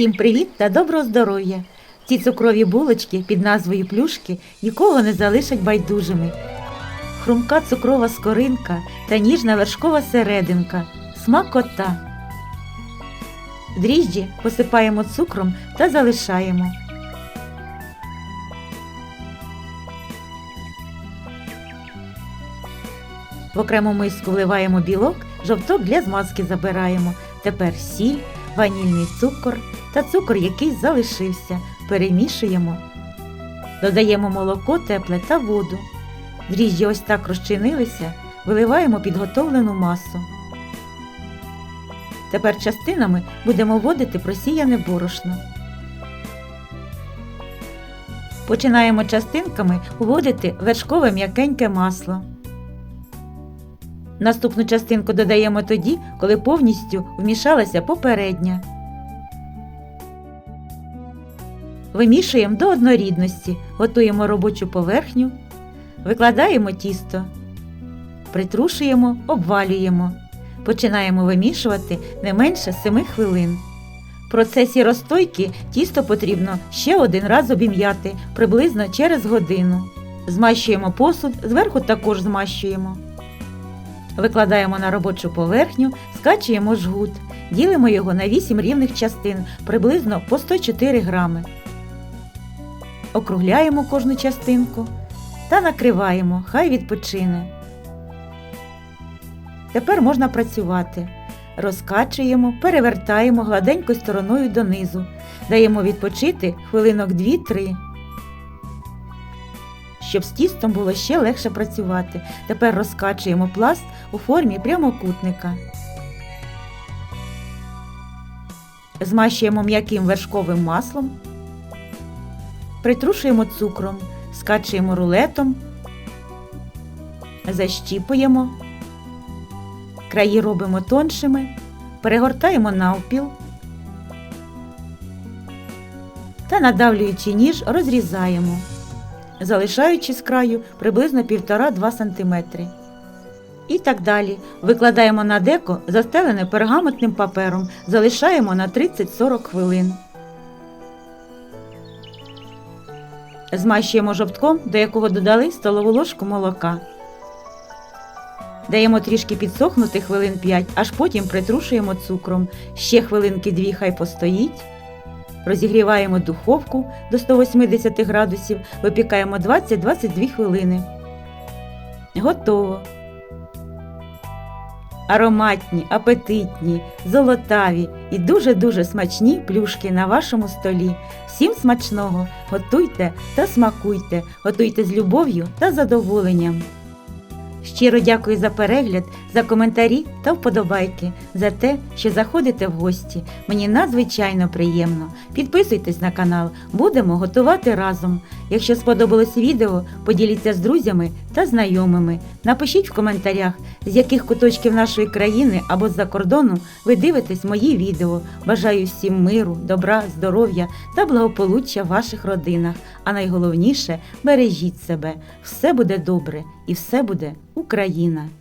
Всім привіт та доброго здоров'я! Ці цукрові булочки під назвою плюшки нікого не залишать байдужими. Хрумка цукрова скоринка та ніжна вершкова серединка. Смакота. Дріжджі посипаємо цукром та залишаємо. В окрему миску вливаємо білок, жовток для змазки забираємо. Тепер сіль, ванільний цукор та цукор, який залишився. Перемішуємо. Додаємо молоко тепле та воду. Дріжджі ось так розчинилися, виливаємо підготовлену масу. Тепер частинами будемо вводити просіяне борошно. Починаємо частинками вводити вершкове м'якеньке масло. Наступну частинку додаємо тоді, коли повністю вмішалася попередня. Вимішуємо до однорідності, готуємо робочу поверхню, викладаємо тісто, притрушуємо, обвалюємо. Починаємо вимішувати не менше 7 хвилин. В процесі розстойки тісто потрібно ще один раз обім'яти приблизно через годину. Змащуємо посуд, зверху також змащуємо. Викладаємо на робочу поверхню, скачуємо жгут, ділимо його на 8 рівних частин приблизно по 104 грами. Округляємо кожну частинку та накриваємо, хай відпочине. Тепер можна працювати. Розкачуємо, перевертаємо гладенькою стороною донизу. Даємо відпочити хвилинок 2-3. Щоб з тістом було ще легше працювати. Тепер розкачуємо пласт у формі прямокутника. Змащуємо м'яким вершковим маслом. Притрушуємо цукром, скачуємо рулетом, защіпуємо, краї робимо тоншими, перегортаємо навпіл та надавлюючи ніж розрізаємо, залишаючи з краю приблизно 1,5-2 см. І так далі. Викладаємо на деко, застелене пергаментним папером, залишаємо на 30-40 хвилин. Змащуємо жовтком, до якого додали столову ложку молока. Даємо трішки підсохнути хвилин 5, аж потім притрушуємо цукром. Ще хвилинки 2 хай постоїть. Розігріваємо духовку до 180 градусів, випікаємо 20-22 хвилини. Готово. Ароматні, апетитні, золотаві і дуже-дуже смачні плюшки на вашому столі. Всім смачного! Готуйте та смакуйте, готуйте з любов'ю та задоволенням. Щиро дякую за перегляд, за коментарі та вподобайки, за те, що заходите в гості. Мені надзвичайно приємно. Підписуйтесь на канал, будемо готувати разом. Якщо сподобалось відео, поділіться з друзями та знайомими. Напишіть в коментарях, з яких куточків нашої країни або з-за кордону ви дивитесь мої відео. Бажаю всім миру, добра, здоров'я та благополуччя в ваших родинах. А найголовніше бережіть себе. Все буде добре і все буде Україна.